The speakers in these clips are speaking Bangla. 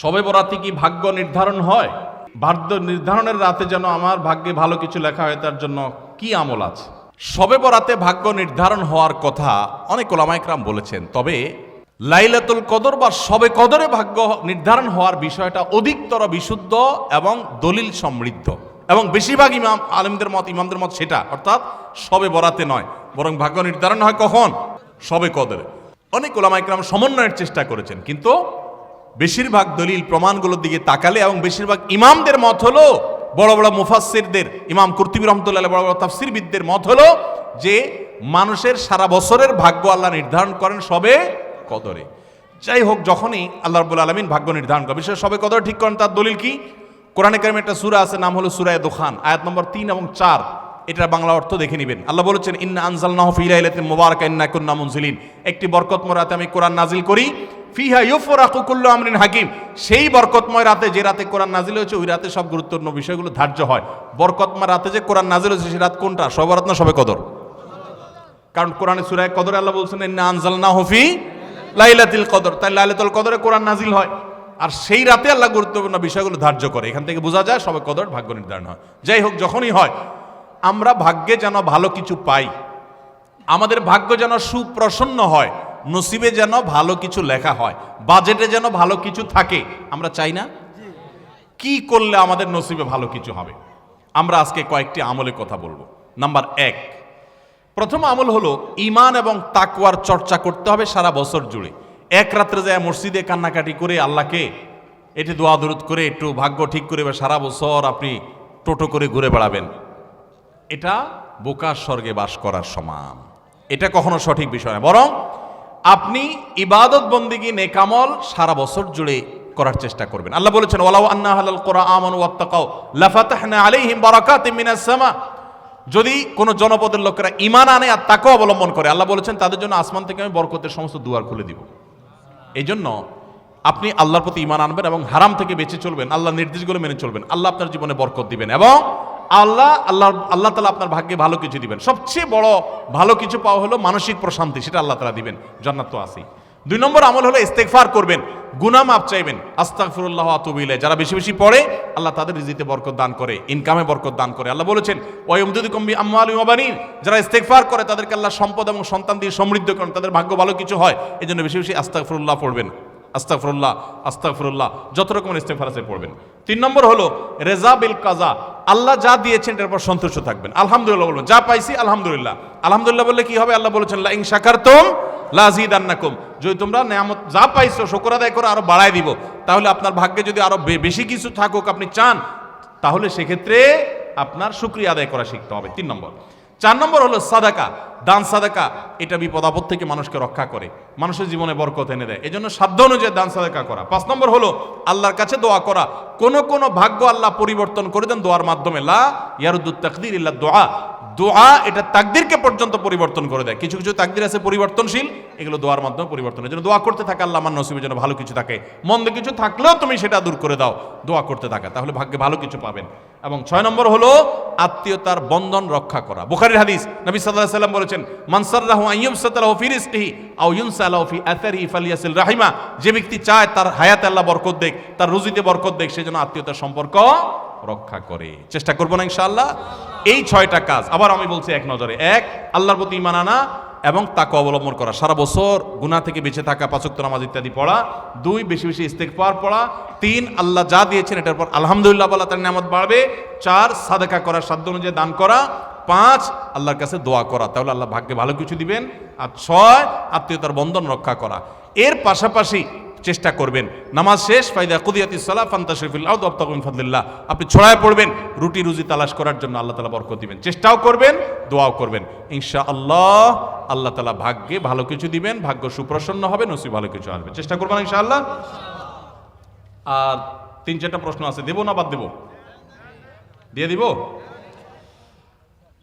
সবে বরাতে কি ভাগ্য নির্ধারণ হয়? ভাগ্য নির্ধারণের রাতে যেন আমার ভাগ্যে ভালো কিছু লেখা হয়, তার জন্য কি আমল আছে? সবে বরাতে ভাগ্য নির্ধারণ হওয়ার কথা অনেক ওলামাইকরাম বলেছেন, তবে লাইলাতুল কদর বা সবে কদরে ভাগ্য নির্ধারণ হওয়ার বিষয়টা অধিকতর বিশুদ্ধ এবং দলিল সমৃদ্ধ। এবং বেশিরভাগ ইমাম, আলেমদের মত, ইমামদের মত সেটা, অর্থাৎ সবে বরাতে নয়, বরং ভাগ্য নির্ধারণ হয় কখন? সবে কদরে। অনেক ওলামাইকরাম সমন্বয়ের চেষ্টা করেছেন, কিন্তু বেশিরভাগ দলিল প্রমাণগুলোর দিকে তাকালে এবং বেশিরভাগ ইমামদের মত হলো, বড় বড় মুফাসসিরদের, ইমাম কুর্তিবী রহমতুল্লাহ বড় বড় তাফসিরবিদদের মত হলো যে, মানুষের সারা বছরের ভাগ্য আল্লাহ নির্ধারণ করেন সবে কদরে। যাই হোক, যখনই আল্লাহ রব্বুল আলমিন ভাগ্য নির্ধারণ করে, বিশেষ সবে কদর ঠিক করেন, তার দলিল কি? কোরআনে কারিমে একটা সুরা আছে, নাম হলো সূরা দোখান, আয়াত নম্বর তিন এবং চার। এটার বাংলা অর্থ দেখে নেবেন। আল্লাহ বলেছেন, ইন্না আনজাল নাহফি ইলাইলাতিন মুবারাকা, ইন্না কুন্না মুনজিলিন। একটি বরকতময় রাতে আমি কোরআন নাজিল করি ফিহা ইউফরাকু কুল্লু আমরিন হাকিম। সেই বরকতময় রাতে যে রাতে কোরআন নাজিল হয়েছে, ওই রাতে সব গুরুত্বপূর্ণ বিষয়গুলো ধার্য হয়। বরকতময় রাতে যে কোরআন নাজিল হয়েছে, সে রাত কোনটা? সবরাত না সবে কদর? কারণ কোরআনে সুরায় কদর আল্লাহ বলছেন, ইন্না আনজালনাহু ফি লাইলাতিল কদর। তাই লাইলাতুল কদরে কোরআন নাজিল হয়। আর সেই রাতে আল্লাহ গুরুত্বপূর্ণ বিষয়গুলো ধার্য করে। এখান থেকে বোঝা যায় সবে কদর ভাগ্য নির্ধারণ হয়। যাই হোক, যখনই হয়, আমরা ভাগ্যে যেন ভালো কিছু পাই, আমাদের ভাগ্য যেন সুপ্রসন্ন হয় নসিবে যেন ভালো কিছু লেখা হয় বাজেটে যেন ভালো কিছু থাকে, আমরা চাই না? কি করলে আমাদের নসিবে ভালো কিছু হবে? আমরা আজকে কয়েকটি আমলের কথা বলব। নাম্বার এক, প্রথম আমল হলো ইমান এবং তাকওয়ার চর্চা করতে হবে সারা বছর জুড়ে। এক রাত্রে যায় মসজিদে কান্নাকাটি করে আল্লাহকে এটি দোয়া দরুদ করে, একটু ভাগ্য ঠিক করে বা সারা বছর আপনি টোটো করে ঘুরে বেড়াবেন। এটা বোকার স্বর্গে বাস করার সমান। এটা কখনো সঠিক বিষয় না। বরং আপনি ইবাদত বন্দিগি, নেকামল সারা বছর জুড়ে করার চেষ্টা করবেন। আল্লাহ বলেছেন, ওয়ালাউ আন্না হালাল কোরআ আমানু ওয়াত্তাকাও লাফাতাহনা আলাইহিম বারাকাতিম মিনাস সামা। যদি কোনো জনপদের লোকেরা ইমান আনে আর তাকেও অবলম্বন করে, আল্লাহ বলেছেন, তাদের জন্য আসমান থেকে আমি বরকতের সমস্ত দুয়ার খুলে দিব এই জন্য আপনি আল্লাহর প্রতি ইমান আনবেন এবং হারাম থেকে বেঁচে চলবেন, আল্লাহ নির্দেশগুলো মেনে চলবেন, আল্লাহ আপনার জীবনে বরকত দিবেন এবং আল্লাহ আল্লাহ আল্লাহ তালা আপনার ভাগ্যে ভালো কিছু দিবেন। সবচেয়ে বড় ভালো কিছু পাওয়া হলো মানসিক প্রশান্তি, সেটা আল্লাহ তালা দিবেন, জান্নাত তো আসি দুই নম্বর আমল হলো ইস্তেকফার করবেন, গুনাহ মাপ চাইবেন, আস্তাগফিরুল্লাহ আতুবিলে যারা বেশি বেশি পড়ে, আল্লাহ তাদের রিজিতে বরকত দান করে ইনকামে বরকত দান করে। আল্লাহ বলেছেন ওয়াইমদুদি কম্বি আম্মাল ওয়াবানিন যারা ইস্তেগফার করে, তাদেরকে আল্লাহ সম্পদ এবং সন্তান দিয়ে সমৃদ্ধ করেন, তাদের ভাগ্য ভালো কিছু হয় এই জন্য বেশি বেশি আস্তাগফিরুল্লাহ পড়বেন। আস্তাগফিরুল্লাহ আস্তাগফিরুল্লাহ, যত রকমের ইস্তেগফার আছে পড়বেন। তিন নম্বর হলো, রেজা বিল কাজা, আল্লাহ যা দিয়েছেন এটার পর সন্তুষ্ট থাকবেন। আলহামদুলিল্লাহ বলবেন যা পাইছি আলহামদুলিল্লাহ। আলহামদুলিল্লাহ বললে কি হবে? আল্লাহ বলেছেন, লা ইন শাকারতুম লাজিদান্নাকুম যদি তোমরা নেয়ামত যা পাইছো, শুকর আদায় করে আরও বাড়ায় দিব, তাহলে আপনার ভাগ্যে যদি আরও বেশি কিছু থাকুক, আপনি চান, তাহলে সেক্ষেত্রে আপনার শুক্রিয়া আদায় করা শিখতে হবে। তিন নম্বর চার নম্বর হলো সাদাকা, দান সাদাকা, এটা বিপদ আপদ থেকে মানুষকে রক্ষা করে, মানুষের জীবনে বরকত এনে দেয়। এজন্য সাধ্য অনুযায়ী দান সাদাকা করা। পাঁচ নম্বর হলো আল্লাহর কাছে দোয়া করা। কোন কোন ভাগ্য আল্লাহ পরিবর্তন করে দেন দোয়ার মাধ্যমে। লা ইয়ারুদ্দুত তাকদির ইল্লা দোয়া। দোয়া এটা তাকদিরকে পর্যন্ত পরিবর্তন করে দেয়। কিছু কিছু তাকদির আছে পরিবর্তনশীল, এগুলো দোয়ার মাধ্যমে পরিবর্তনের জন্য দোয়া করতে থাকে আল্লাহ আমার নসিবের জন্য ভালো কিছু থাকে। মন্দ কিছু থাকলেও তুমি সেটা দূর করে দাও, দোয়া করতে থাকা, তাহলে ভাগ্যে ভালো কিছু পাবেন। এবং ছয় নম্বর হলো আত্মীয়তার বন্ধন রক্ষা করা। বুখারীর হাদিস, নবী আলাইহি সাল্লাম বলেছেন মানসাররাহু আইয়ুবসাতালাহু ফি রিজকিহি আও ইউনসালাহু ফি আথারিহি ফালিয়াসিল রাহিমা। যে ব্যক্তি চায় তার হায়াতে আল্লাহ বরকত দেখ তার রুজিতে বরকত দেখ সেজন্য আত্মীয়তার সম্পর্ক রক্ষা করে। চেষ্টা করব না ইনশাআল্লাহ? এই ছয়টা কাজ। আবার আমি বলছি এক নজরে। এক, আল্লাহর প্রতি ইমান আনা এবং তাকে অবলম্বন করা। সারা বছর গুনাহ থেকে বেঁচে থাকা পাচক নামাজ ইত্যাদি পড়া। দুই, বেশি বেশি ইস্তেকবার পড়া। তিন, আল্লাহ যা দিয়েছেন এটার পর আলহামদুলিল্লাহ বলা তার নামাজ বাড়বে। চার, সাদাকা করা সাধ্য অনুযায়ী দান করা। পাঁচ, আল্লাহর কাছে দোয়া করা। তাহলে আল্লাহ ভাগ্যে ভালো কিছু দিবেন। আর ছয়, আত্মীয়তার বন্ধন রক্ষা করা। এর পাশাপাশি চেষ্টা করবেন। নামাজ শেষ, ফাইদা কুদিয়াতি সালাহ ফান্তা শরীফুল আউদ আবতাকুম ফাদলিল্লাহ। আপনি ছড়ায় পড়বেন, রুটি রুজি তালাশ করার জন্য আল্লাহ তালা বরকত দিবেন। চেষ্টাও করবেন, দোয়াও করবেন। ইনশা আল্লাহ আল্লাহ তালা ভাগ্যে ভালো কিছু দিবেন, ভাগ্য সুপ্রসন্ন হবে, নসিব ভালো কিছু আসবে। চেষ্টা করবেন ইনশা আল্লাহ আর তিন চারটা প্রশ্ন আছে, দেবো না বাদ দেবো? দিয়ে দিব?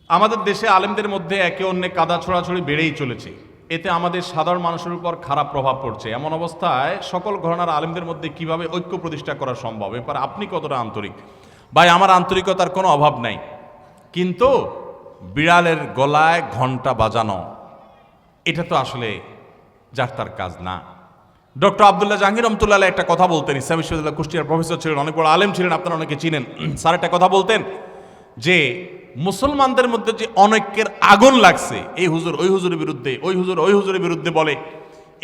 আমাদের দেশে আলেমদের মধ্যে একে অন্যে কাদা ছড়াছড়ি বেড়েই চলেছে। এতে আমাদের সাধারণ মানুষের উপর খারাপ প্রভাব পড়ছে। এমন অবস্থায় সকল ঘটনার আলেমদের মধ্যে কীভাবে ঐক্য প্রতিষ্ঠা করা সম্ভব? এবার আপনি কতটা আন্তরিক? ভাই, আমার আন্তরিকতার কোনো অভাব নাই। কিন্তু বিড়ালের গলায় ঘণ্টা বাজানো, এটা তো আসলে যার তার কাজ না। ডক্টর আবদুল্লাহ জাহাঙ্গীর রহমতুল্লাহ একটা কথা বলতেন, ইসলাম বিশ্ববিদ্যালয় কুষ্টিয়ার প্রফেসর ছিলেন, অনেক বড় আলেম ছিলেন, আপনারা অনেকে চিনেন। স্যার একটা কথা বলতেন যে মুসলমানদের মধ্যে যে অনেকের আগুন লাগছে, এই হুজুর ওই হুজুরের বিরুদ্ধে, ওই হুজুর ওই হুজুরের বিরুদ্ধে বলে,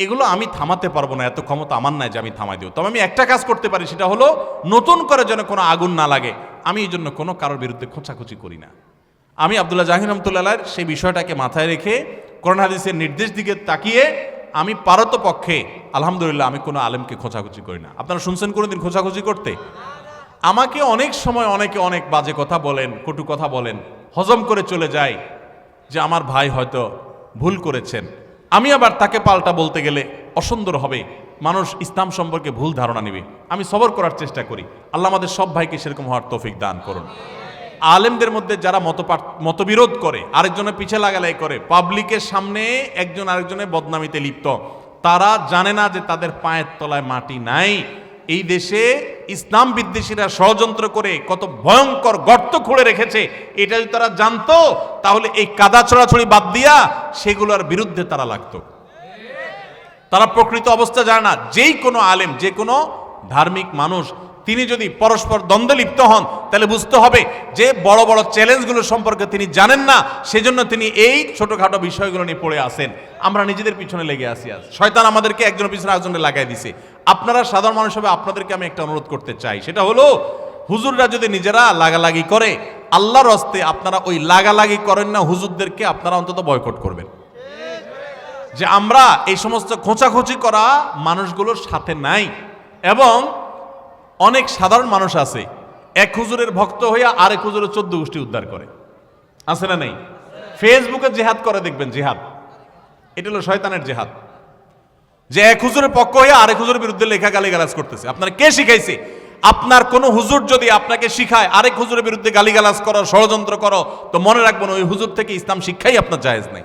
এগুলো আমি থামাতে পারব না, এত ক্ষমতা আমার নাই যে আমি থামাই দিব। তবে আমি একটা কাজ করতে পারি, সেটা হলো নতুন করে যেন কোনো আগুন না লাগে। আমি এই জন্য কোনো কারোর বিরুদ্ধে খোঁচাখুচি করি না। আমি আবদুল্লাহ জাহির রহমতুল্লাহ সেই বিষয়টাকে মাথায় রেখে করোনা হাদিসের নির্দেশ দিকে তাকিয়ে আমি পারত পক্ষে আলহামদুলিল্লাহ, আমি কোনো আলেমকে খোঁচাখুচি করি না। আপনারা শুনছেন কোনোদিন খোঁচাখুচি করতে? আমাকে অনেক সময় অনেকে অনেক বাজে কথা বলেন, কটু কথা বলেন, হজম করে চলে যায় যে আমার ভাই হয়তো ভুল করেছেন। আমি আবার তাকে পাল্টা বলতে গেলে অসুন্দর হবে। মানুষ ইসলাম সম্পর্কে ভুল ধারণা নেবে। আমি সবর করার চেষ্টা করি। আল্লাহ আমাদের সব ভাইকে সেরকম হওয়ার তৌফিক দান করুন। আলেমদের মধ্যে যারা মত মতবিরোধ করে, আরেকজনের পিছে লাগালাই করে পাবলিকের সামনে একজন আরেকজনের বদনামিতে লিপ্ত, তারা জানে না যে তাদের পায়ের তলায় মাটি নাই। এই দেশে ইসলাম বিদ্বেষীরা ষড়যন্ত্র করে কত ভয়ঙ্কর গর্ত খুঁড়ে রেখেছে, এটা যদি তারা জানতো, তাহলে এই কাদা ছড়াছড়ি বাদ দিয়া সেগুলোর বিরুদ্ধে তারা লাগতো। তারা প্রকৃত অবস্থা জানে না, যেই কোনো আলেম, যে কোনো ধার্মিক মানুষ তিনি যদি পরস্পর দ্বন্দ্বে লিপ্ত হন, তাহলে বুঝতে হবে যে বড় বড় চ্যালেঞ্জগুলো সম্পর্কে তিনি জানেন না, সেজন্য তিনি এই ছোটখাটো বিষয়গুলো নিয়ে পড়ে আসেন আমরা নিজেদের পিছনে লেগে আসি আজ। শয়তান আমাদেরকে একজনের পিছনে একজনে লাগাই দিছে। আপনারা সাধারণ মানুষ হবে আপনাদেরকে আমি একটা অনুরোধ করতে চাই। সেটা হলো, হুজুররা যদি নিজেরা লাগালাগি করে, আল্লাহর হস্তে আপনারা ওই লাগালাগি করেন না, হুজুরদেরকে আপনারা অন্তত বয়কট করবেন। যে আমরা এই সমস্ত খোঁচাখুচি করা মানুষগুলোর সাথে নাই। এবং অনেক সাধারণ মানুষ আছে, এক হুজুরের ভক্ত হইয়া আরেক হুজুরের চোদ্দ গোষ্ঠী উদ্ধার করে। আছে না নেই? ফেসবুকে জেহাদ করে, দেখবেন জেহাদ। এটা হলো শয়তানের জেহাদ। যে এক হুজুরের পক্ষ হয়ে আরেক হুজুরের বিরুদ্ধে লেখা গালিগালাজ করতেছে। আপনার কে শিখাইছে? আপনার কোন হুজুর যদি আপনাকে শিখায়, আরেক হুজুরের বিরুদ্ধে গালিগালাজ করো, ষড়যন্ত্র করো, তো মনে রাখবেন ওই হুজুর থেকে ইসলাম শিক্ষাই আপনার জায়েজ নেই।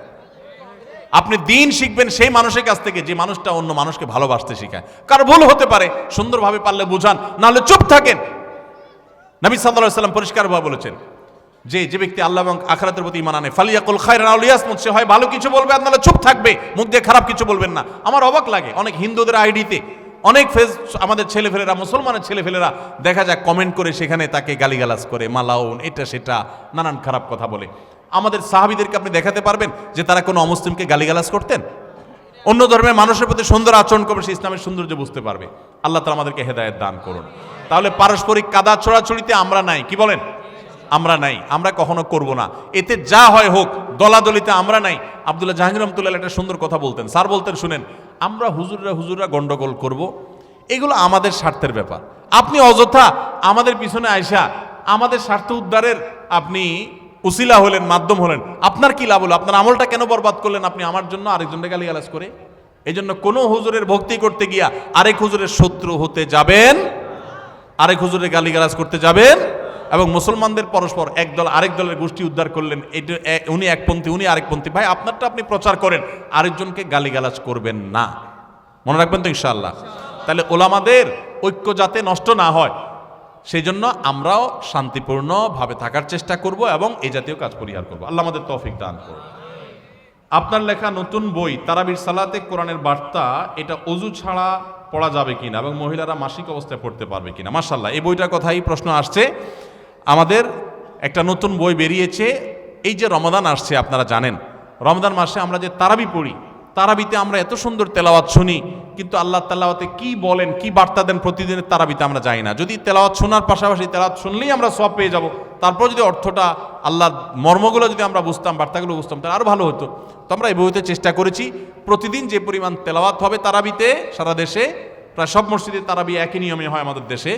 আপনি দিন শিখবেন সেই মানুষের কাছ থেকে যে মানুষটা অন্য মানুষকে ভালোবাসতে শিখায়। কার ভুল হতে পারে, সুন্দরভাবে পারলে বুঝান, নাহলে চুপ থাকেন। নবী সাল্লাহ সাল্লাম পরিষ্কারভাবে বলেছেন, যে যে ব্যক্তি আল্লাহ এবং আখরাতের প্রতি ইমান আনে, ফালিয়াকুল খায়রান আও লিয়াসমুত, সে হয় ভালো কিছু বলবে নাহলে চুপ থাকবে। মুখ দিয়ে খারাপ কিছু বলবেন না। আমার অবাক লাগে, অনেক হিন্দুদের আইডিতে অনেক ফেস, আমাদের ছেলেফেলেরা, মুসলমানের ছেলেফেলেরা দেখা যায় কমেন্ট করে সেখানে তাকে গালিগালাজ করে, মালাউন, এটা সেটা, নানান খারাপ কথা বলে। আমাদের সাহাবিদেরকে আপনি দেখাতে পারবেন যে তারা কোনো অমুসলিমকে গালিগালাজ করতেন? অন্য ধর্মের মানুষের প্রতি সুন্দর আচরণ করবে, সে ইসলামের সৌন্দর্য বুঝতে পারবে। আল্লাহ তালা আমাদেরকে হেদায়ত দান করুন। তাহলে পারস্পরিক কাদা, ছড়াছড়িতে আমরা নাই, কি বলেন? আমরা নাই, আমরা কখনো করব না। এতে যা হয় হোক, দলাদলিতে আমরা নাই। আবদুল্লাহ জাহাঙ্গীর রহমতুল্লাহ একটা সুন্দর কথা বলতেন। স্যার বলতেন, শুনেন, আমরা হুজুররা হুজুররা গন্ডগোল করব। এগুলো আমাদের স্বার্থের ব্যাপার। আপনি অযথা আমাদের পিছনে আয়সা আমাদের স্বার্থ উদ্ধারের আপনি উসিলা হলেন, মাধ্যম হলেন, আপনার কি লাভ হলো? আপনার আমলটা কেন বরবাদ করলেন আপনি আমার জন্য আরেকজনকে গালিগালাজ করে? এই জন্য কোনো হুজুরের ভক্তি করতে গিয়া আরেক হুজুরের শত্রু হতে যাবেন, আরেক হুজুরের গালিগালাজ করতে যাবেন এবং মুসলমানদের পরস্পর এক দল আরেক দলের গোষ্ঠী উদ্ধার করলেন। এটা উনি একপন্থী উনি আরেকপন্থী ভাই, আপনারটা আপনি প্রচার করেন, আরেকজনকে গালিগালাজ করবেন না। মনে রাখবেন তো ইনশাআল্লাহ? তাহলে ওলামাদের ঐক্য যাতে নষ্ট না হয় সেই জন্য আমরাও শান্তিপূর্ণভাবে থাকার চেষ্টা করব এবং এই জাতীয় কাজ পরিহার করব। আল্লাহ আমাদের তৌফিক দান করব আপনার লেখা নতুন বই, তারাবির সালাতে কোরআনের বার্তা, এটা অজু ছাড়া পড়া যাবে কিনা এবং মহিলারা মাসিক অবস্থায় পড়তে পারবে কিনা? মার্শাল্লাহ এই বইটার কথাই প্রশ্ন আসছে। আমাদের একটা নতুন বই বেরিয়েছে। এই যে রমাদান আসছে, আপনারা জানেন। রমজান মাসে আমরা যে তারাবি পড়ি, তারাবিতে আমরা এত সুন্দর তেলাওয়াত শুনি, কিন্তু আল্লাহ তাল্লাওয়াতে কি বলেন, কি বার্তা দেন প্রতিদিনের তারাবিতে আমরা যাই না। যদি তেলাওয়াত শোনার পাশাপাশি তেলাওয়াত শুনলেই আমরা সব পেয়ে যাব, তারপর যদি অর্থটা আল্লাহর মর্মগুলো যদি আমরা বুঝতাম, বার্তাগুলো বুঝতাম, তাহলে আরও ভালো হতো। তো আমরা এই বইতে চেষ্টা করেছি, প্রতিদিন যে পরিমাণ তেলাওয়াত হবে তারাবিতে, সারা দেশে, প্রায় সব মসজিদে তারাবি একই নিয়মে হয় আমাদের দেশে।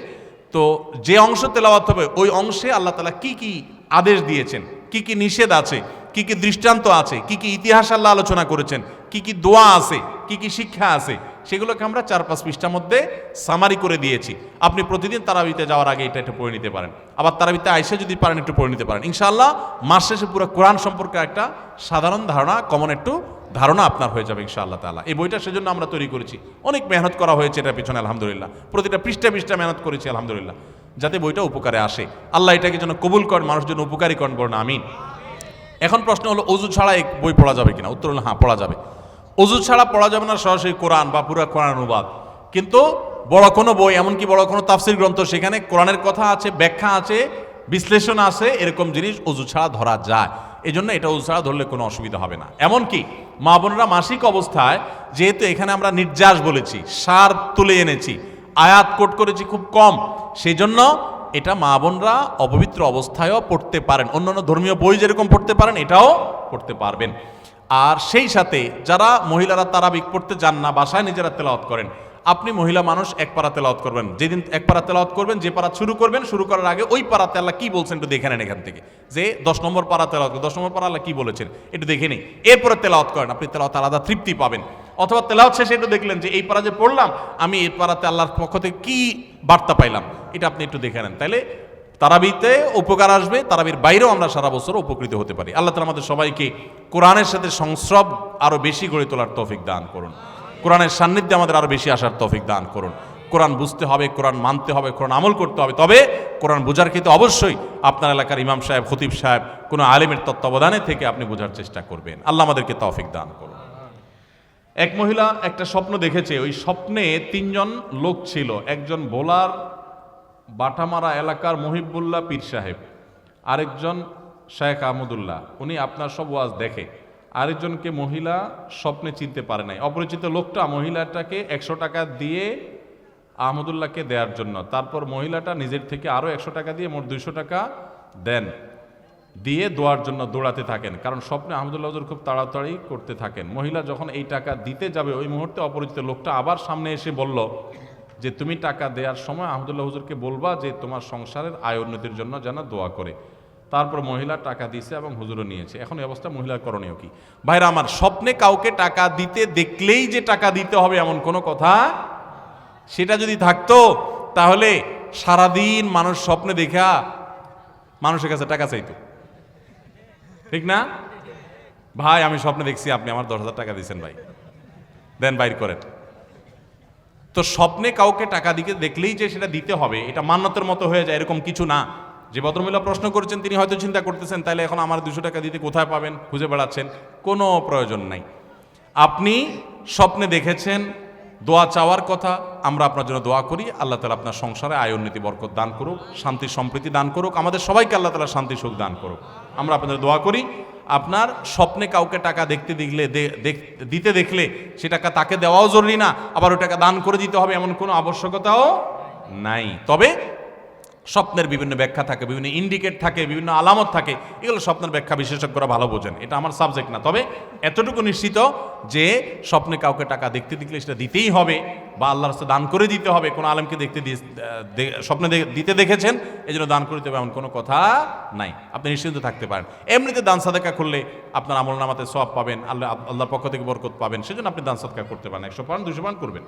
তো যে অংশ তেলাওয়াত হবে, ওই অংশে আল্লাহ তালা কি কি আদেশ দিয়েছেন, কি কি নিষেধ আছে, কি কি দৃষ্টান্ত আছে, কি কি ইতিহাস আল্লাহ আলোচনা করেছেন, কি কি দোয়া আছে, কি কি শিক্ষা আছে সেগুলোকে আমরা চার পাঁচ পৃষ্ঠার মধ্যে সামারি করে দিয়েছি। আপনি প্রতিদিন তারাবিতে যাওয়ার আগে এটা একটু পড়ে নিতে পারেন। আবার তারাবিতে আইসে যদি পারেন একটু পড়ে নিতে পারেন। ইনশাআল্লাহ, মাস শেষে পুরো কোরআন সম্পর্কে একটা সাধারণ ধারণা কমন একটু ধারণা আপনার হয়ে যাবে ইনশাআল্লাহ তাআলা। এই বইটা সেজন্য আমরা তৈরি করেছি। অনেক মেহনত করা হয়েছে এটার পিছনে, আলহামদুলিল্লাহ। প্রতিটা পৃষ্ঠা পৃষ্ঠা মেহনত করেছি, আলহামদুলিল্লাহ। যাতে বইটা উপকারে আসে। আল্লাহ এটাকে যেন কবুল করেন মানুষ যেন উপকারী করেন বলেন, আমিন। এখন প্রশ্ন হলো অজু ছাড়া এক বই পড়া যাবে কিনা? উত্তর হলো হ্যাঁ পড়া যাবে। অজু ছাড়া পড়া যাবে না সরাসরি কোরআন বা পুরা কোরআন অনুবাদ। কিন্তু বড় কোনো বই, এমনকি বড় কোনো তাফসির গ্রন্থ, সেখানে কোরআনের কথা আছে, ব্যাখ্যা আছে, বিশ্লেষণ আছে, এরকম জিনিস অজু ছাড়া ধরা যায়। এই জন্য এটা অজু ছাড়া ধরলে কোনো অসুবিধা হবে না। এমনকি মা বোনরা মাসিক অবস্থায়, যেহেতু এখানে আমরা নির্যাস বলেছি, সার তুলে এনেছি, আয়াত কোট করেছি খুব কম সেই জন্য এটা মা বোনরা অপবিত্র অবস্থায়ও পড়তে পারেন। অন্যান্য ধর্মীয় বই যেরকম পড়তে পারেন, এটাও পড়তে পারবেন। আর সেই সাথে যারা মহিলারা তারাবিক পড়তে যান না, বাসায় নিজেরা তেলাওয়াত করেন। আপনি মহিলা মানুষ, এক পারা তেলাওয়াত করবেন। যেদিন এক পারা তেলাওয়াত করবেন, যে পারা শুরু করবেন, শুরু করার আগে ওই পারাতে আল্লাহ কি বলছেন একটু দেখে নেন এখান থেকে। যে দশ নম্বর পারা তেলাওয়াত দশ নম্বর পারা আল্লাহ কী বলেছেন একটু দেখে নিই এরপরে তেলাওয়াত করেন, আপনি তেলাওয়াত আলাদা তৃপ্তি পাবেন। অথবা তেলাওয়াত শেষে একটু দেখলেন যে এই পারা যে পড়লাম, আমি এই পারাতে আল্লাহর পক্ষ থেকে কি বার্তা পাইলাম, এটা আপনি একটু দেখে নেন। তাইলে তারাবিতে উপকার আসবে, তারাবির বাইরেও আমরা সারা বছর উপকৃত হতে পারি। আল্লাহ তালা আমাদের সবাইকে কোরআনের সাথে সংস্রব আরও বেশি গড়ে তোলার তৌফিক দান করুন। কোরআনের সান্নিধ্যে আমাদের আরও বেশি আসার তৌফিক দান করুন। কোরআন বুঝতে হবে, কোরআন মানতে হবে, কোরআন আমল করতে হবে। তবে কোরআন বোঝার ক্ষেত্রে অবশ্যই আপনার এলাকার ইমাম সাহেব, খতিব সাহেব, কোনো আলেমের তত্ত্বাবধানে থেকে আপনি বোঝার চেষ্টা করবেন। আল্লাহ আমাদেরকে তৌফিক দান করুন। এক মহিলা একটা স্বপ্ন দেখেছে, ওই স্বপ্নে তিনজন লোক ছিল। একজন বোলার বাটামারা এলাকার মহিবুল্লাহ পীর সাহেব, আরেকজন শেখ আহমদুল্লাহ উনি আপনার সব ওয়াজ দেখে। আরেকজনকে মহিলা স্বপ্নে চিনতে পারে নাই। অপরিচিত লোকটা মহিলাটাকে একশো টাকা দিয়ে আহমদুল্লাহকে দেওয়ার জন্য। তারপর মহিলাটা নিজের থেকে আরও একশো টাকা দিয়ে মোট দুইশো টাকা দেন। দিয়ে দোয়ার জন্য দৌড়াতে থাকেন, কারণ স্বপ্নে আহমদুল্লাহ হুজুর খুব তাড়াতাড়ি করতে থাকেন। মহিলা যখন এই টাকা দিতে যাবে, ওই মুহূর্তে অপরিচিত লোকটা আবার সামনে এসে বলল যে তুমি টাকা দেওয়ার সময় আহমদুল্লাহ হুজুরকে বলবা যে তোমার সংসারের আয় উন্নতির জন্য যেন দোয়া করে। তারপর মহিলা টাকা দিছে এবং হুজুরও নিয়েছে। এখন এই অবস্থা মহিলার করণীয় কি? ভাইরা, আমার স্বপ্নে কাউকে টাকা দিতে দেখলেই যে টাকা দিতে হবে এমন কোনো কথা সেটা যদি থাকতো, তাহলে সারাদিন মানুষ স্বপ্নে দেখা মানুষের কাছে টাকা চাইতো। ঠিক না? ভাই, আমি স্বপ্নে দেখছি আপনি আমার দশ হাজার টাকা দিয়েছেন ভাই। দেন বাইর করেন। তো স্বপ্নে কাউকে টাকা দিকে দেখলেই যে সেটা দিতে হবে, এটা মান্যতের মতো হয়ে যায়, এরকম কিছু না। যে ভদ্রমহিলা প্রশ্ন করেছেন, তিনি হয়তো চিন্তা করতেছেন তাহলে এখন আমার দুশো টাকা দিতে কোথায় পাবেন, খুঁজে বেড়াচ্ছেন। কোনো প্রয়োজন নাই। আপনি স্বপ্নে দেখেছেন, দোয়া চাওয়ার কথা, আমরা আপনার জন্য দোয়া করি, আল্লাহ তালা আপনার সংসারে আয় উন্নতি বরকত দান করুক, শান্তি, সম্প্রীতি দান করুক, আমাদের সবাইকে আল্লাহ তালা শান্তি, সুখ দান করুক। আমরা আপনাদের দোয়া করি, আপনার স্বপ্নে কাউকে টাকা দেখতে দেখলে দিতে দেখলে সে টাকা তাকে দেওয়াও জরুরি না, আবার ওই টাকা দান করে দিতে হবে এমন কোনো আবশ্যকতাও নাই। তবে স্বপ্নের বিভিন্ন ব্যাখ্যা থাকে, বিভিন্ন ইন্ডিকেট থাকে, বিভিন্ন আলামত থাকে, এগুলো স্বপ্নের ব্যাখ্যা বিশেষজ্ঞরা ভালো বোঝেন। এটা আমার সাবজেক্ট না। তবে এতটুকু নিশ্চিত যে স্বপ্নে কাউকে টাকা দেখতে দেখলে সেটা দিতেই হবে বা আল্লাহর রাস্তায় দান করে দিতে হবে। কোনো আলেমকে দেখতে স্বপ্নে দিতে দেখেছেন এই জন্য দান করে দিতে হবে এমন কোনো কথা নাই। আপনি নিশ্চিন্ত থাকতে পারেন। এমনিতে দান সাদাকা করলে আপনার আমল নামাতে সব পাবেন, আল্লাহ, আল্লাহর পক্ষ থেকে বরকত পাবেন, সেজন্য আপনি দান সাদকা করতে পারেন। একশো পান, দুশো পান করবেন।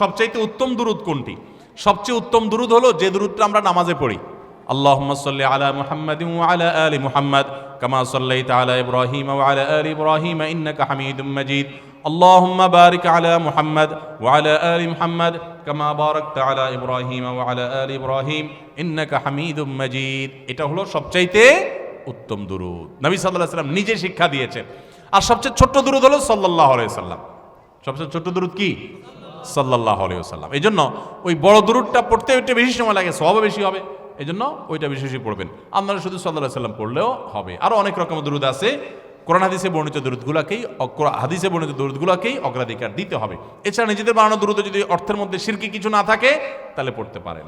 সবচাইতে উত্তম দুরুদ কোনটি? সবচেয়ে উত্তম দুরুদ হলো যে দুরুদটা আমরা নামাজে পড়ি আল্লাহুম্মা সাল্লি আলা মুহাম্মাদিন ওয়া আলা আলি মুহাম্মাদ কামা সাল্লাইতা আলা ইব্রাহিম ওয়া আলা আলি ইব্রাহিম ইন্নাকা হামিদুম মাজিদ اللهم بارك على محمد وعلى آل محمد كما باركت على إبراهيم وعلى آل إبراهيم إنك حميد مجيد এটা হলো সবচাইতে উত্তম দুরুদ নবী সাল্লাল্লাহু আলাইহি সাল্লাম নিজে শিক্ষা দিয়েছেন আর সবচেয়ে ছোট্ট দুরুদ হলো সাল্লাল্লাহু আলাইহি সাল্লাম সবচেয়ে ছোট্ট দুরুদ কি সাল্লাহ আলিয়াল্লাম এই জন্য ওই বড় দুরুদটা পড়তে একটু বেশি সময় লাগে সবও বেশি হবে। এই জন্য ওইটা বেশি পড়বেন। আপনারা শুধু সাল্লাহ সাল্লাম পড়লেও হবে। আরও অনেক রকমের দুরুদ আছে। কোরআন হাদিসে বর্ণিত দুরুদগুলোকেই, অ- হাদিসে বর্ণিত দুরুদগুলোকেই অগ্রাধিকার দিতে হবে। এছাড়া নিজেদের বানানো দুরুদ যদি অর্থের মধ্যে সিরকি কিছু না থাকে, তাহলে পড়তে পারেন।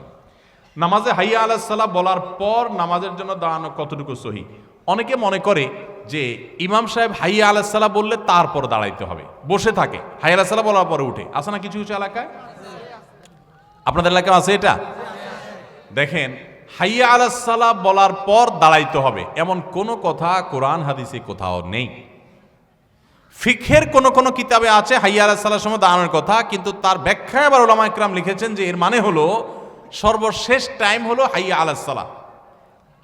নামাজে হাইয়া আলাহিসাল্লাম বলার পর নামাজের জন্য দাঁড়ানো কতটুকু সহি? অনেকে মনে করে যে ইমাম সাহেব হাইয়া আলাহিসাল্লাম বললে তারপর দাঁড়াইতে হবে। বসে থাকে। হাইয়া আলাহিসাল্লাম বলার পরে উঠে। আসে না কিছু কিছু এলাকায়? আপনাদের এলাকায় আছে এটা? দেখেন, হাইয়া আলাহিসাল্লাম বলার পর দাঁড়াইতে হবে। এমন কোনো কথা কোরআন হাদিসে কোথাও নেই। ফিখের কোন কোন কিতাবে আছে হাইয়া আলাহিসাল্লাম সময় দাঁড়ানোর কথা, কিন্তু তার ব্যাখ্যায় আবার ওলামা ইকরাম লিখেছেন যে এর মানে হলো সর্বশেষ টাইম হলো হাইয়া আলাহিসাল্লাম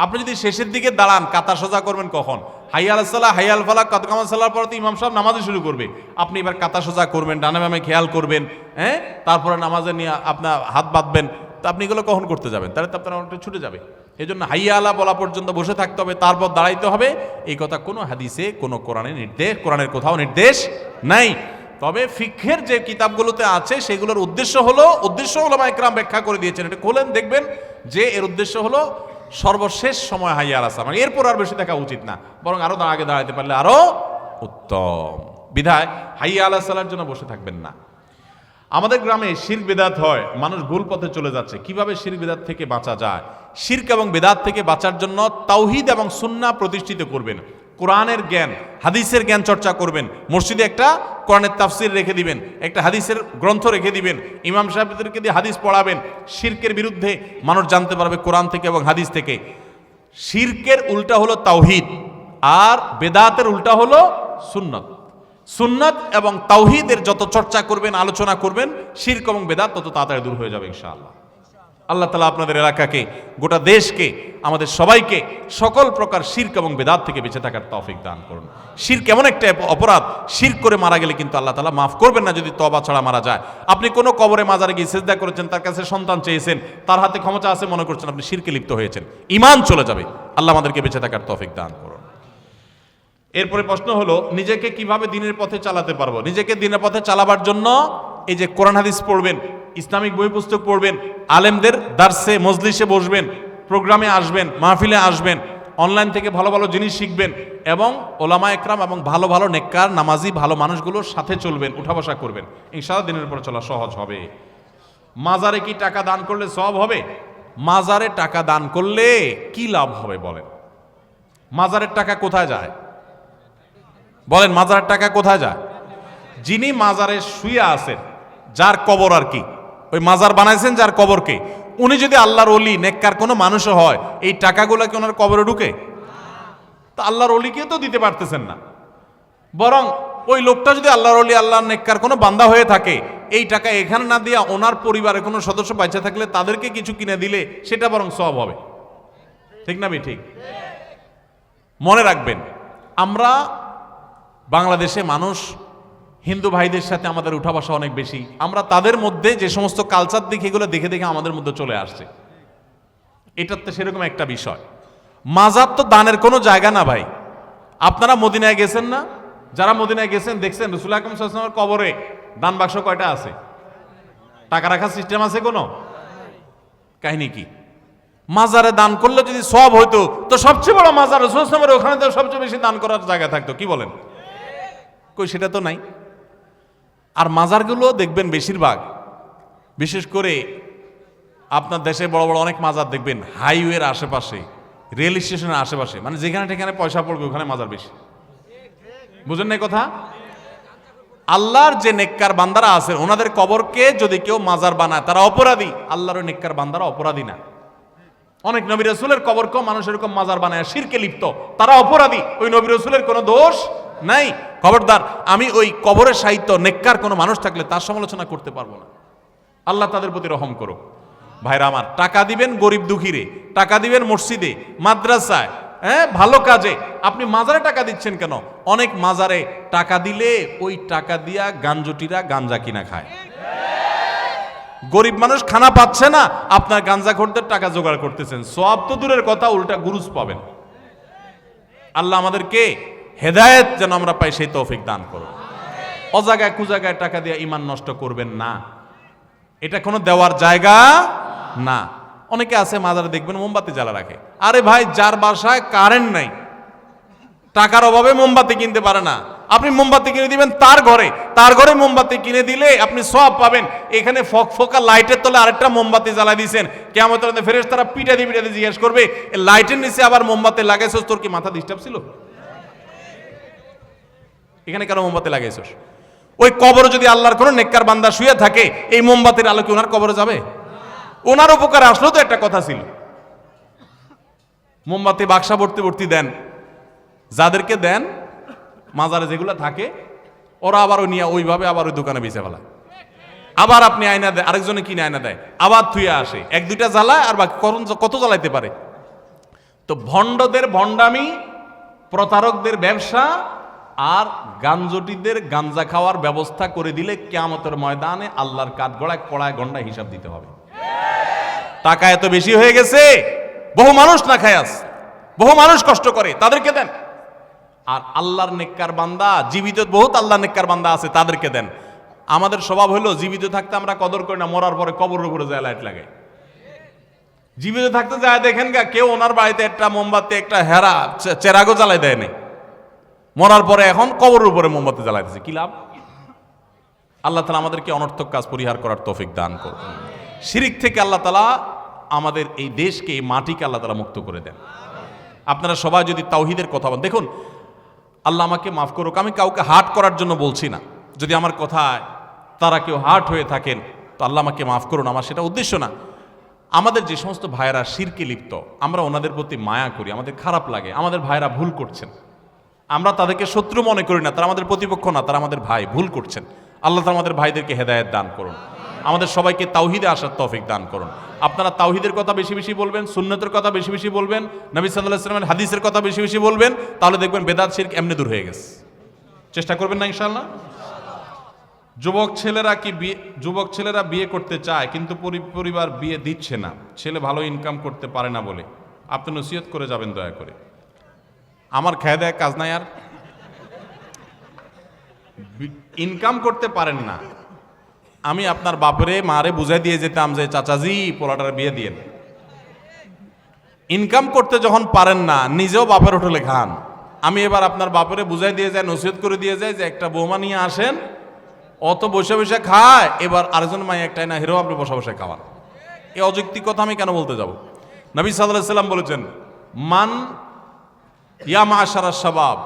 আপনি যদি শেষের দিকে দাঁড়ান, কাতার সোজা করবেন কখন? হাইয়া আলাহিসাল্লাহ হাইয়া আল ফালাক কতকামাল সাল্লার পর তো ইমাম সাহেব নামাজে শুরু করবে। আপনি এবার কাতার সোজা করবেন, ডানে বামে খেয়াল করবেন হ্যাঁ? তারপরে নামাজে নিয়ে আপনার হাত বাঁধবেন। তো আপনি এগুলো কখন করতে যাবেন? তাহলে তো আপনার অনেকটা ছুটে যাবে। এই জন্য হাইয়া বলা পর্যন্ত বসে থাকতে হবে, তারপর দাঁড়াইতে হবে। এই কথা কোনো হাদিসে, কোনো কোরআনের নির্দেশ, কোরআনের কোথাও নির্দেশ নাই। তবে ফিক্ষের যে কিতাবগুলোতে আছে, সেগুলোর উদ্দেশ্য হলো উদ্দেশ্য হলো মাইকরাম ব্যাখ্যা করে দিয়েছেন। এটা খোলেন, দেখবেন যে এর উদ্দেশ্য হলো সর্বশেষ সময় হাইয়ার আসা মানে এরপর আর বেশি দেখা উচিত না। বরং আরও আগে দাঁড়াইতে পারলে আরও উত্তম। বিধায় হাইয়া আল্লাহ সালার জন্য বসে থাকবেন না। আমাদের গ্রামে শির বেদাত হয়, মানুষ ভুল পথে চলে যাচ্ছে। কীভাবে শির বেদাত থেকে বাঁচা যায়? শির্ক এবং বেদাত থেকে বাঁচার জন্য তাওহিদ এবং সুন্না প্রতিষ্ঠিত করবেন। কোরআনের জ্ঞান, হাদিসের জ্ঞান চর্চা করবেন। মসজিদে একটা কোরআনের তাফসির রেখে দিবেন, একটা হাদিসের গ্রন্থ রেখে দিবেন, ইমাম সাহেবদেরকে দিয়ে হাদিস পড়াবেন। শির্কের বিরুদ্ধে মানুষ জানতে পারবে কোরআন থেকে এবং হাদিস থেকে। শির্কের উল্টা হলো তাওহিদ, আর বেদাতের উল্টা হলো সুন্নত। সুন্নত এবং তাওহিদের যত চর্চা করবেন, আলোচনা করবেন, শির্ক এবং বেদাত তত তাড়াতাড়ি দূর হয়ে যাবে ইনশাআল্লাহ। আল্লাহ তালা আপনাদের এলাকাকে, গোটা দেশকে, আমাদের সবাইকে সকল প্রকার শির্ক এবং বেদাত থেকে বেঁচে থাকার তফিক দান করুন। শির্ক এমন একটা অপরাধ শির করে মারা গেলে কিন্তু আল্লাহ তালা মাফ করবেন না যদি তবা ছাড়া মারা যায়। আপনি কোনো কবরে মাজারে গিয়ে সেজদা করেছেন, তার কাছে সন্তান চেয়েছেন, তার হাতে ক্ষমতা আছে মনে করছেন আপনি শিরকে লিপ্ত হয়েছেন ইমান চলে যাবে, আল্লাহ আমাদেরকে বেঁচে থাকার তফিক দান করুন। এরপরে প্রশ্ন হলো, নিজেকে কীভাবে দিনের পথে চালাতে পারব? নিজেকে দিনের পথে চালাবার জন্য এই যে কোরআন হাদিস পড়বেন ইসলামিক বই পুস্তক পড়বেন, আলেমদের দার্সে, মজলিসে বসবেন, প্রোগ্রামে আসবেন, মাহফিলে আসবেন, অনলাইন থেকে ভালো ভালো জিনিস শিখবেন এবং ওলামা একরাম এবং ভালো ভালো নেককার, নামাজি, ভালো মানুষগুলোর সাথে চলবেন, উঠা বসা করবেন। ইনশাআল্লাহ দিনের পর চলা সহজ হবে। মাজারে কি টাকা দান করলে সব হবে? মাজারে টাকা দান করলে কি লাভ হবে বলেন? মাজারের টাকা কোথায় যায়? বলেন, মাজারের টাকা কোথায় যায়? যিনি মাজারে শুয়ে আছেন, যার কবর আর কি? ওই মাজার বানাইছেন যার কবরকে। উনি যদি আল্লাহর অলি নেককার কোনো মানুষও হয়, এই টাকাগুলো কি ওনার কবরে ঢুকে? তা আল্লাহর অলিকে তো দিতে পারতেছেন না। বরং ওই লোকটা যদি আল্লাহর অলি আল্লাহর নেককার কোনো বান্দা হয়ে থাকে, এই টাকা এখানে না দিয়া ওনার পরিবারের কোনো সদস্য বাঁচা থাকলে তাদেরকে কিছু কিনে দিলে সেটা বরং সব হবে। ঠিক না ঠিক মনে রাখবেন, আমরা বাংলাদেশে মানুষ হিন্দু ভাইদের সাথে আমাদের উঠা বসা অনেক বেশি। আমরা তাদের মধ্যে যে সমস্ত কালচার দেখে এগুলো দেখে দেখে আমাদের মধ্যে চলে আসছে। এটার তো সেরকম একটা বিষয়। মাজার তো দানের কোনো জায়গা না ভাই। আপনারা মদিনায় গেছেন না? যারা মদিনায় গেছেন, দেখছেন, রসুল আকরম সাল্লামের কবরে দান বাক্স কয়টা আছে? টাকা রাখার সিস্টেম আছে কোনো? কাহিনী কি? মাজারে দান করলে যদি সব হইতো, তো সবচেয়ে বড় মাজার রসুল ওখানে তো সবচেয়ে বেশি দান করার জায়গা থাকতো। কি বলেন? কই, সেটা তো নাই। আর মাজারগুলো দেখবেন বেশিরভাগ। বিশেষ করে আপনার দেশে বড় বড় অনেক মাজার দেখবেন, হাইওয়ের আশেপাশে, রেল স্টেশনের আশেপাশে মানে যেখানে সেখানে পয়সা পড়বে ওখানে মাজার বেশি। বুঝেন না কথা? আল্লাহর যে নেককার বান্দারা আছে ওনাদের কবরকে যদি কেউ মাজার বানায়, তারা অপরাধী। আল্লাহর নেককার বান্দারা অপরাধী না। অনেক নবী রসুলের কবরকেও মানুষ এরকম মাজার বানায়, শিরকে লিপ্ত। তারা অপরাধী। ওই নবী রসুলের কোনো দোষ নাই। খবরদার, আমি ওই কবরের সাহিত্য নেককার কোনো মানুষ থাকলে তার সমালোচনা করতে পারব না। আল্লাহ তাদের প্রতি রহম করো ভাইরা আমার, টাকা দিবেন গরিব দুঃখীরে, টাকা দিবেন মসজিদে, মাদ্রাসায় হ্যাঁ ভালো কাজে। আপনি মাজারে টাকা দিচ্ছেন কেন? অনেক মাজারে টাকা দিলে ওই টাকা দিয়া গাঞ্জটিরা গাঞ্জা কিনা খায়। গরিব মানুষ খানা পাচ্ছে না, আপনার গাঞ্জা খোরদের টাকা জোগাড় করতেছেন। সব তো দূরের কথা, উল্টা গুরুজ পাবেন। আল্লাহ আমাদেরকে হেদায়েত যেন আমরা পাই সেই তৌফিক দান করো। অজাগায় কুজাগায় টাকা দিয়ে ইমান নষ্ট করবেন না। এটা কোনো দেওয়ার জায়গা না। অনেকে আছে মাজারে দেখবেন মোমবাতি জ্বালা রাখে। আরে ভাই যার বাসায় কারেন্ট নাই টাকার অভাবে মোমবাতি কিনতে পারে না। আপনি মোমবাতি কিনে দিবেন তার ঘরে। তার ঘরে মোমবাতি কিনে দিলে আপনি সব পাবেন। এখানে ফক ফোকা লাইটের তলে আরেকটা মোমবাতি জ্বালা দিয়েছেন কেমন ফেরেস তারা পিটা দিয়ে পিটা দিয়ে জিজ্ঞেস করবে লাইটের নিচে আবার মোমবাতি লাগাইছস তোর কি মাথা ডিস্টার্ব ছিল? এখানে কেন মোমবাতি লাগাইছস? ওই কবর যদি আল্লাহর কোনো নেককার বান্দা শুয়ে থাকে, এই মোমবাতির আলো কি ওনার কবরে যাবে? ওনার উপকারে আসলেও তো একটা কথা ছিল। মোমবাতি বাক্সা ভর্তি ভর্তি দেন। যাদেরকে দেন, মাজারে যেগুলো থাকে, ওরা আবার ওই নিয়ে ওইভাবে আবার ওই দোকানে বেঁচে ফেলা আবার আপনি আয়না দেয়, আরেকজনে কিনে আয়না দেয়, আবার থুয়ে আসে। এক দুইটা জ্বালায়, আর বাকি কত জ্বালাইতে পারে? তো ভণ্ডদের ভণ্ডামি, প্রতারকদের ব্যবসা আর গাঞ্জটিদের গাঞ্জা খাওয়ার ব্যবস্থা করে দিলে কেয়ামতের ময়দানে আল্লাহর কাঠ গড়ায় কড়ায় গন্ডায় হিসাব দিতে হবে। টাকা এত বেশি হয়ে গেছে, বহু মানুষ না খায় আস বহু মানুষ কষ্ট করে, তাদেরকে দেন। আর আল্লাহর নেককার বান্দা, জীবিত বহুত আল্লাহর নেককার বান্দা আছে, তাদেরকে দেন। আমাদের স্বভাব হলো, জীবিত থাকতে আমরা কদর করি না, মরার পরে কবরের উপরে যায় লাইট লাগে জীবিত থাকতে যায়, দেখেন গা, কেউ ওনার বাড়িতে একটা মোমবাতি, একটা হেরা, চে- চেরাগও জ্বালাই দেয়নি মরার পরে এখন কবরের উপরে মোমবাতি জ্বালাইতেছে। কি লাভ? আল্লাহ তালা আমাদেরকে অনর্থক কাজ পরিহার করার তৌফিক দান করুন। শিরিক থেকে আল্লাহ তালা আমাদের এই দেশকে, এই মাটিকে আল্লাহ তালা মুক্ত করে দেন। আপনারা সবাই যদি তাওহিদের কথা বলেন, দেখুন, আল্লাহ আমাকে মাফ করুক, আমি কাউকে হার্ট করার জন্য বলছি না। যদি আমার কথায় তারা কেউ হার্ট হয়ে থাকেন, তো আল্লাহ আমাকে মাফ করুন, আমার সেটা উদ্দেশ্য না। আমাদের যে সমস্ত ভাইয়েরা শিরকে লিপ্ত, আমরা ওনাদের প্রতি মায়া করি, আমাদের খারাপ লাগে, আমাদের ভাইয়েরা ভুল করছেন। আমরা তাদেরকে শত্রু মনে করি না, তারা আমাদের প্রতিপক্ষ না, তারা আমাদের ভাই, ভুল করছেন। আল্লাহ তাআলা আমাদের ভাইদেরকে হেদায়েত দান করুন। আমাদের সবাইকে তাওহিদে আসার তৌফিক দান করুন। আপনারা তাওহিদের কথা বেশি বেশি বলবেন, সুন্নতের কথা বেশি বেশি বলবেন, নবী সাল্লাহ হাদিসের কথা বেশি বেশি বলবেন, তাহলে দেখবেন বেদাত শিরক এমনি দূর হয়ে গেছে। চেষ্টা করবেন না ইনশাল্লাহ যুবক ছেলেরা কি বিয়ে, যুবক ছেলেরা বিয়ে করতে চায়, কিন্তু পরি- পরিবার বিয়ে দিচ্ছে না। ছেলে ভালো ইনকাম করতে পারে না বলে। আপনি নসিহত করে যাবেন দয়া করে। আমার খেয়ে দেয়, কাজ নাই আর। ইনকাম করতে পারেন না। আমি আপনার বাপরে, মারে বুঝাই দিয়ে যেতাম যে, চাচাজি, পোলাটার বিয়ে দিয়ে ইনকাম করতে যখন পারেন না, নিজেও বাপের হোটেলে খান আমি এবার আপনার বাপরে বুঝাই দিয়ে যাই, নসিহত করে দিয়ে যাই যে, একটা বৌমা নিয়ে আসেন, অত বসে বসে খায়, এবার আরেকজন মাই একটাই না, হিরো, আপনি বসে বসে খাওয়ান। এই অযৌক্তিক কথা আমি কেন বলতে যাব? নবী সাল্লাহ সাল্লাম বলেছেন, মান ইয়া মাশারা শাবাব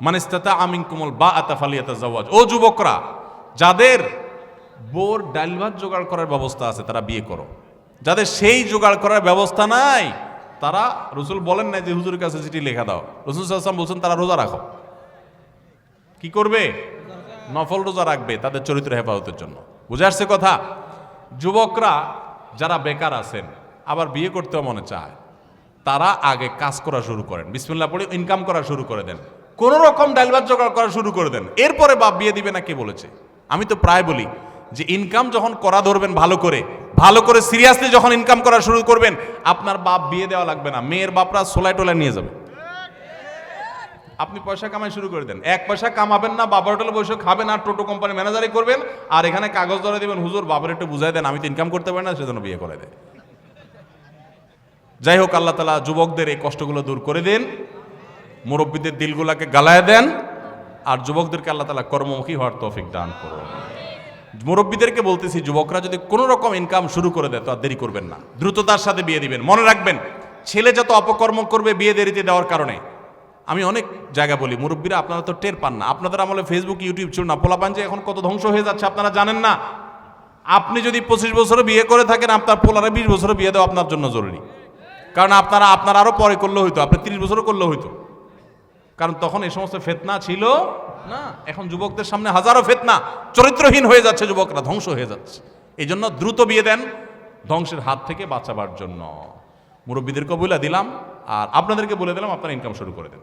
মানিস্তাতা আমিন কুমল বা আতাফালিয়াতা জাওয়াজ ও যুবকরা, যাদের বোর ডাল ভাত জোগাড় করার ব্যবস্থা আছে, তারা বিয়ে করো। যাদের সেই জোগাড় করার ব্যবস্থা নাই, তারা রসুল বলেন না যে, হুজুরের কাছে চিঠি লেখা দাও। রসুল সাল্লাম বলছেন, তারা রোজা রাখো। কি করবে? নফল রোজা রাখবে তাদের চরিত্র হেফাজতের জন্য। বুঝে আসছে কথা? যুবকরা যারা বেকার আছেন, আবার বিয়ে করতেও মনে চায়। তারা আগে কাজ করা শুরু করেন। বিসমিল্লাহ পড়ে ইনকাম করা শুরু করে দেন। কোন রকম ডাইলবার জোগাড় করা শুরু করে দেন। এরপরে বাপ বিয়ে দিবে না কে বলেছে? আমি তো প্রায় বলি যে ইনকাম যখন করা ধরবেন ভালো করে ভালো করে সিরিয়াসলি যখন ইনকাম করা শুরু করবেন, আপনার বাপ বিয়ে দেওয়া লাগবে না। মেয়ের বাপরা সোলায় টোলায় নিয়ে যাবে। আপনি পয়সা কামাই শুরু করে দেন। এক পয়সা কামাবেন না, বাবার হোটেলে বসে খাবেন আর টোটো কোম্পানি ম্যানেজারই করবেন, আর এখানে কাগজ ধরে দেবেন, হুজুর বাবার একটু বুঝাই দেন, আমি তো ইনকাম করতে পারি না, সেজন্য বিয়ে করে দেয়। যাই হোক, আল্লাহ তালা যুবকদের এই কষ্টগুলো দূর করে দিন, মুরব্বীদের দিলগুলাকে গালায় দেন, আর যুবকদেরকে আল্লাহ তালা কর্মমুখী হওয়ার তৌফিক দান করুন। মুরব্বীদেরকে বলতেছি, যুবকরা যদি কোনো রকম ইনকাম শুরু করে দেয়, তো আর দেরি করবেন না। দ্রুততার সাথে বিয়ে দিবেন। মনে রাখবেন, ছেলে যত অপকর্ম করবে বিয়ে দেরিতে দেওয়ার কারণে। আমি অনেক জায়গা বলি, মুরব্বীরা আপনারা তো টের পান না। আপনাদের আমলে ফেসবুক ইউটিউব ছিল না। পোলাপান যে এখন কত ধ্বংস হয়ে যাচ্ছে, আপনারা জানেন না। আপনি যদি পঁচিশ বছরে বিয়ে করে থাকেন, আপনার পোলারে বিশ বছরে বিয়ে দেওয়া আপনার জন্য জরুরি। কারণ আপনারা, আপনার আরও পরে করলে হইতো আপনি তিরিশ বছরও করলে হইতো। কারণ তখন এই সমস্ত ফেতনা ছিল না, এখন যুবকদের সামনে হাজারো ফেতনা, চরিত্রহীন হয়ে যাচ্ছে যুবকরা, ধ্বংস হয়ে যাচ্ছে। এই জন্য দ্রুত বিয়ে দেন, ধ্বংসের হাত থেকে বাঁচাবার জন্য। মুরব্বীদেরকে বলে দিলাম, আর আপনাদেরকে বলে দিলাম, আপনারা ইনকাম শুরু করে দেন।